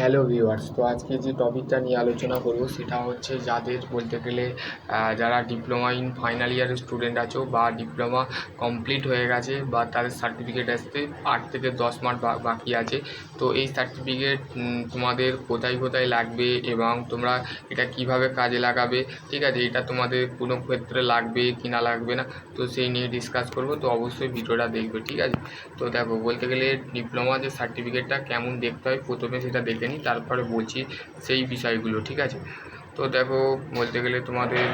Hello viewers তো আজকে যে টপিকটা নিয়ে আলোচনা করব সেটা হচ্ছে যাদের বলতে গেলে যারা ডিপ্লোমা ইন ফাইনাল ইয়ারের স্টুডেন্ট আছো বা ডিপ্লোমা কমপ্লিট হয়ে গেছে বা তাদের সার্টিফিকেট আসতে আট থেকে দশ মাস বাকি আছে, তো এই সার্টিফিকেট তোমাদের কোথায় কোথায় লাগবে এবং তোমরা এটা কীভাবে কাজে লাগাবে, ঠিক আছে? এটা তোমাদের কোনো ক্ষেত্রে লাগবে কি না লাগবে না, তো সেই নিয়ে ডিসকাস করব, তো অবশ্যই ভিডিওটা দেখবে, ঠিক আছে? তো দেখো, বলতে গেলে ডিপ্লোমা যে সার্টিফিকেটটা কেমন দেখতে হয়, প্রথমে সেটা দেখে নিই তারপরে বলছি সেই বিষয়গুলো, ঠিক আছে? তো দেখো, বলতে গেলে তোমাদের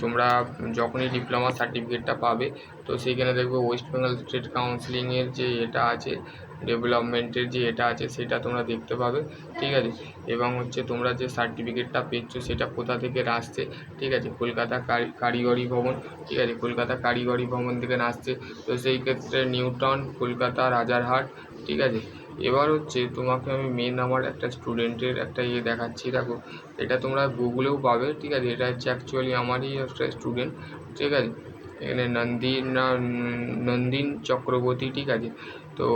তোমরা যখনই ডিপ্লোমা সার্টিফিকেটটা পাবে, তো সেইখানে দেখবে ওয়েস্ট বেঙ্গল স্টেট কাউন্সিলিংয়ের যে এটা আছে ডেভেলপমেন্টের যে এটা আছে, সেটা তোমরা দেখতে পাবে, ঠিক আছে? এবং হচ্ছে তোমরা যে সার্টিফিকেটটা পেচ্ছ সেটা কোথা থেকে আসছে, ঠিক আছে? কলকাতা কারি- কারিগরি ভবন, ঠিক আছে? কলকাতা কারিগরি ভবন থেকে আসছে, তো সেই ক্ষেত্রে নিউটন, কলকাতা, রাজারহাট, ঠিক আছে? এবার হচ্ছে তোমাকে আমি মেন আমার একটা স্টুডেন্টের একটা ইয়ে দেখাচ্ছি, দেখো। এটা তোমরা গুগলেও পাবে, ঠিক আছে? এটা হচ্ছে অ্যাকচুয়ালি আমারই একটা স্টুডেন্ট ঠিক আছে? এখানে নন্দিন নন্দিন চক্রবর্তী, ঠিক আছে? তো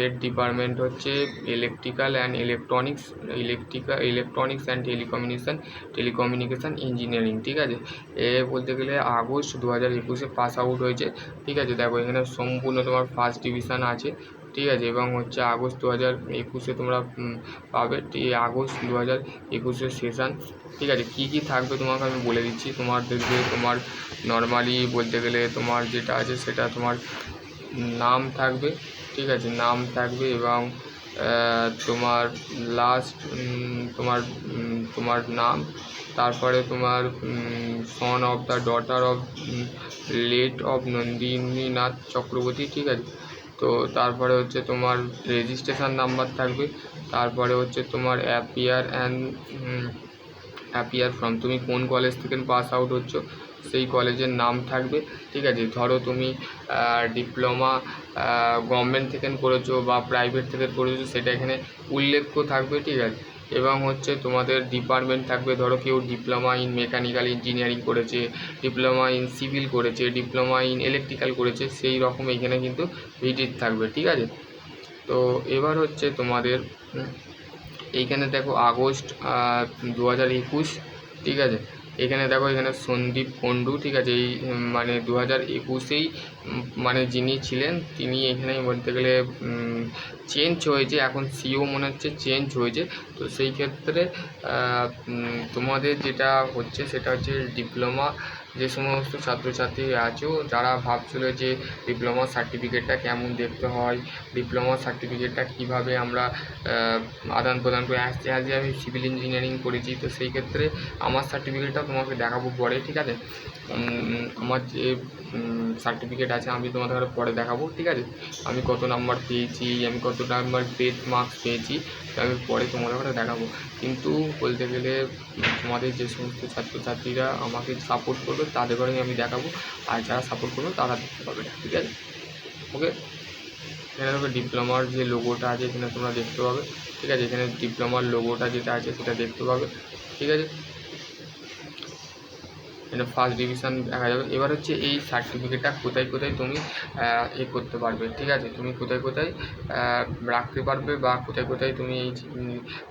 এর ডিপার্টমেন্ট হচ্ছে electrical and electronics electrical electronics and telecommunication telecommunication engineering ঠিক আছে? এ বলতে গেলে আগস্ট দু হাজার একুশে পাস আউট হয়েছে, ঠিক আছে? দেখো, এখানে সম্পূর্ণ তোমার ফার্স্ট ডিভিশন আছে ঠিক আছে, এবং হচ্ছে আগস্ট দু হাজার একুশে তোমরা পাবে এই আগস্ট দু হাজার একুশের সেশন ঠিক আছে। কী কী থাকবে তোমাকে আমি বলে দিচ্ছি। তোমার দেখবে তোমার নর্মালি বলতে গেলে তোমার যেটা আছে সেটা তোমার নাম থাকবে, ঠিক আছে, নাম থাকবে এবং তোমার লাস্ট তোমার তোমার নাম, তারপরে তোমার son of the daughter of late of Nandininath Chakraborty, ঠিক আছে। তো তারপরে হচ্ছে তোমার রেজিস্ট্রেশন নাম্বার থাকবে। তারপরে হচ্ছে তোমার অ্যাপিয়ার অ্যান্ড অ্যাপিয়ার ফর্ম তুমি কোন কলেজ থেকে পাস আউট হচ্ছ, সেই কলেজের নাম থাকবে, ঠিক আছে? ধরো তুমি ডিপ্লোমা গভর্নমেন্ট থেকে করেছ বা প্রাইভেট থেকে করেছ, সেটা এখানে উল্লেখ্য থাকবে, ঠিক আছে? এবং হচ্ছে তোমাদের ডিপার্টমেন্ট থাকবে, ধরো কেউ ডিপ্লোমা ইন মেকানিক্যাল ইঞ্জিনিয়ারিং করেছে ডিপ্লোমা ইন সিভিল করেছে ডিপ্লোমা ইন ইলেকট্রিক্যাল করেছে, সেই রকম এখানে কিন্তু ভিজিট থাকবে, ঠিক আছে? তো এবার হচ্ছে তোমাদের এইখানে দেখো আগস্ট দু হাজার একুশ, ঠিক আছে? এখানে দেখো, এখানে সন্দীপ পণ্ডু, ঠিক আছে? এই মানে দু হাজার একুশেই মানে যিনি ছিলেন, তিনি এখানে বলতে গেলে চেঞ্জ হয়েছে। এখন সিও মনে হচ্ছে চেঞ্জ হয়েছে। তো সেই ক্ষেত্রে তোমাদের যেটা হচ্ছে, সেটা হচ্ছে ডিপ্লোমা যে সমস্ত ছাত্রছাত্রী আছো, যারা ভাবছিল যে ডিপ্লোমা সার্টিফিকেটটা কেমন দেখতে হয় ডিপ্লোমা সার্টিফিকেটটা কীভাবে আমরা আদান প্রদান করে। আসছে আজকে আমি সিভিল ইঞ্জিনিয়ারিং করেছি, তো সেই ক্ষেত্রে আমার সার্টিফিকেটটা তোমাকে দেখাবো পরে, ঠিক আছে? আমার যে সার্টিফিকেট আছে, আমি তোমাদের পরে দেখাবো, ঠিক আছে? আমি কত নাম্বার পেয়েছি, আমি কত নাম্বার গ্রেড মার্কস পেয়েছি আমি পরে তোমাদের দেখাবো। কিন্তু বলতে গেলে, তোমাদের যে সমস্ত ছাত্রছাত্রীরা আমাকে সাপোর্ট করবে তাদের ঘরে আমি দেখাবো। আর যারা সাপোর্ট করব তারা দেখতে পাবে, ঠিক আছে? ওকে এখানে ডিপ্লোমার যে লোগোটা আছে, এখানে তোমরা দেখতে পাবে, ঠিক আছে? এখানে ডিপ্লোমার লোগোটা যেটা আছে, সেটা দেখতে পাবে, ঠিক আছে? এটা ফার্স্ট ডিভিশন দেখা যাবে। এবার হচ্ছে এই সার্টিফিকেটটা কোথায় কোথায় তুমি এ করতে পারবে, ঠিক আছে? তুমি কোথায় কোথায় রাখতে পারবে বা কোথায় কোথায় তুমি এই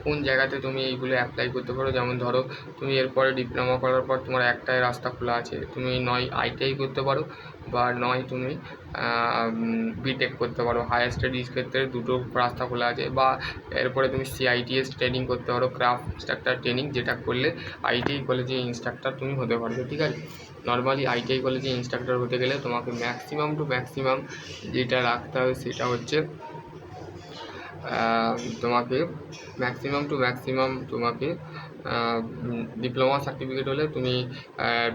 কোন জায়গাতে তুমি এইগুলো অ্যাপ্লাই করতে পারো? যেমন ধরো, তুমি এরপরে ডিপ্লোমা করার পর তোমার একটাই রাস্তা খোলা আছে, তুমি নয় আইটিআই করতে পারো। বা নয় তুমি বিটেক করতে পারো হায়ার স্টাডিজ ক্ষেত্রে দুটো রাস্তা খোলা আছে বা এরপরে তুমি সিআইটিএস ট্রেনিং করতে পারো ক্রাফট ইনস্ট্রাক্টর ট্রেনিং যেটা করলে আইটিআই কলেজে ইনস্ট্রাক্টর তুমি হতে পারবে, ঠিক আছে? নর্মালি আইটিআই কলেজে ইনস্ট্রাক্টর হতে গেলে তোমাকে ম্যাক্সিমাম টু ম্যাক্সিমাম যেটা রাখতে হবে সেটা হচ্ছে তোমাকে ম্যাক্সিমাম টু ম্যাক্সিমাম তোমাকে ডিপ্লোমা সার্টিফিকেট হলে তুমি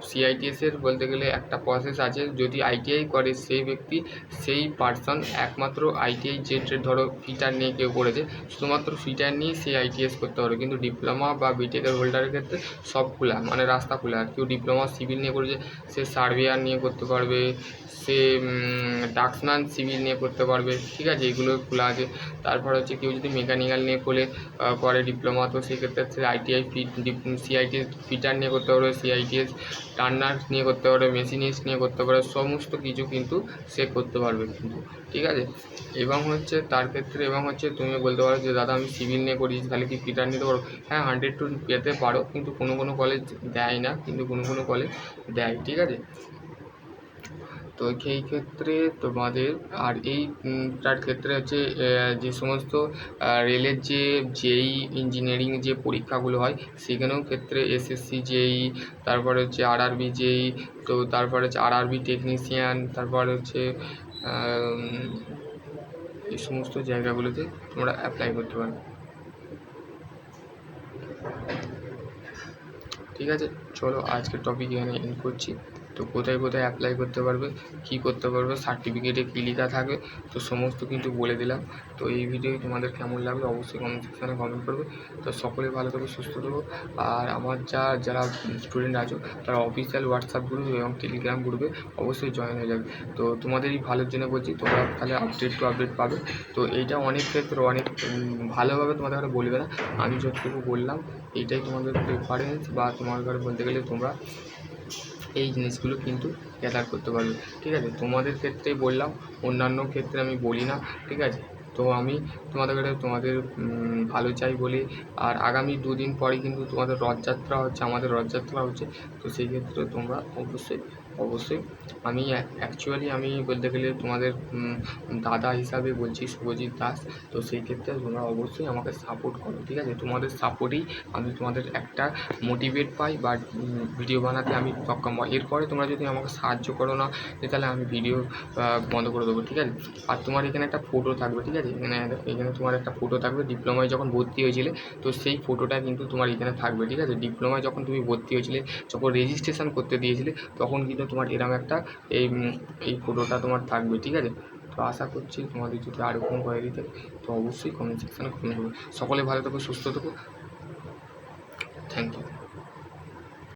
সিআইটিএস এর বলতে গেলে একটা প্রসেস আছে। যদি আইটিআই করে সেই ব্যক্তি সেই পার্সন একমাত্র আইটিআই যে ধরো ফিটার নিয়ে কেউ করেছে শুধুমাত্র ফিটার নিয়ে সেই আইটিএস করতে পারে কিন্তু ডিপ্লোমা বা বিটেকের হোল্ডারের ক্ষেত্রে সব খোলা মানে রাস্তা খোলা। আর কেউ ডিপ্লোমা সিভিল নিয়ে করেছে সে সার্ভেয়ার নিয়ে করতে পারবে সে ডাক্সম্যান সিভিল নিয়ে করতে পারবে। ঠিক আছে এগুলো খোলা আছে। তারপর হচ্ছে কেউ যদি মেকানিক্যাল নিয়ে আহ, করে ডিপ্লোমা তো সেক্ষেত্রে সে আইটিআই ফি সিআইটিএস ফিটার নিয়ে করতে পারবে সিআইটিএস টার্নার নিয়ে করতে পারবে, মেশিনিস্ট নিয়ে করতে পারবে, সমস্ত কিছু কিন্তু সে করতে পারবে কিন্তু, ঠিক আছে? এবং হচ্ছে তার ক্ষেত্রে এবং হচ্ছে তুমি বলতে পারো যে, দাদা, আমি সিভিল নিয়ে করি তাহলে কি ফিটার নিতে পারো? হ্যাঁ হান্ড্রেড টু পেতে পারো, কিন্তু কোনো কোনো কলেজ দেয় না, কিন্তু কোনো কোনো কলেজ দেয়, ঠিক আছে? তো সেই ক্ষেত্রে তোমাদের আর এই উম, তার ক্ষেত্রে হচ্ছে যে সমস্ত রেলের যে জেই ইঞ্জিনিয়ারিং যে পরীক্ষাগুলো হয় সেখানেও ক্ষেত্রে এসএসসি জেই তারপরে হচ্ছে আর আরআরবি জেই তো তারপরে হচ্ছে আর আরআরবি টেকনিশিয়ান তারপর হচ্ছে এই সমস্ত জায়গাগুলোতে তোমরা অ্যাপ্লাই করতে পারো। ঠিক আছে? চলো আজকের টপিক এখানে এন্ড করছি। তো কোথায় কোথায় অ্যাপ্লাই করতে পারবে, কী করতে পারবে সার্টিফিকেটে কী লেখা থাকবে, তো সমস্ত কিন্তু বলে দিলাম। তো এই ভিডিও তোমাদের কেমন লাগল অবশ্যই কমেন্ট সেকশানে কমেন্ট করবে। তো সকলে ভালো থাকো, সুস্থ থাকো। আর আমার যা, যারা স্টুডেন্ট আছো, তারা অফিসিয়াল হোয়াটসঅ্যাপ গ্রুপ এবং টেলিগ্রাম গ্রুপে অবশ্যই জয়েন হয়ে যাবে। তো তোমাদেরই ভালোর জন্য বলছি, তোমরা তাহলে আপডেট টু আপডেট পাবে। তো এইটা অনেক ক্ষেত্রে অনেক ভালোভাবে তোমাদের কাছে বলবে না। আমি যতটুকু বললাম, এইটাই তোমাদের প্রেফারেন্স বা তোমার ঘরে বলতে গেলে তোমরা এই জিনিসগুলো কিন্তু গ্যাদার করতে পারবে। ঠিক আছে? তোমাদের ক্ষেত্রে বললাম, অন্যান্য ক্ষেত্রে আমি বলি না, ঠিক আছে? তো আমি তোমাদের তোমাদের ভালো চাই বলি। আর আগামী দুদিন পরে কিন্তু তোমাদের রথযাত্রা হচ্ছে, আমাদের রথযাত্রা হচ্ছে। তো সেই ক্ষেত্রে তোমরা অবশ্যই অবশ্যই। আমি অ্যাকচুয়ালি আমি বলতে গেলে তোমাদের দাদা হিসাবে বলছি শুভজিৎ দাস। তো সেই ক্ষেত্রে তোমরা অবশ্যই আমাকে সাপোর্ট করো, ঠিক আছে? তোমাদের সাপোর্টেই আমি তোমাদের একটা মোটিভেট পাই বা ভিডিও বানাতে আমি সক্ষম হই। এরপরে তোমরা যদি আমাকে সাহায্য করো না তাহলে আমি ভিডিও বন্ধ করে দেবো, ঠিক আছে? আর তোমার এখানে একটা ফটো থাকবে, ঠিক আছে? এখানে এখানে তোমার একটা ফটো থাকবে ডিপ্লোমায় যখন ভর্তি হয়েছিলে, তো সেই ফটোটা কিন্তু তোমার এখানে থাকবে, ঠিক আছে? ডিপ্লোমায় যখন তুমি ভর্তি হয়েছিলে, যখন রেজিস্ট্রেশন করতে দিয়েছিলে, তখন কিন্তু তোমার এরকম একটা এই এই ফটোটা তোমার থাকবে, ঠিক আছে? তো আশা করছি তোমাদের যদি আরও কোনো কোয়ারি দিতে তো অবশ্যই কমেন্ট সেকশানে কমেন্ট করবে। সকলে ভালো থাকো, সুস্থ থাকো। Thank you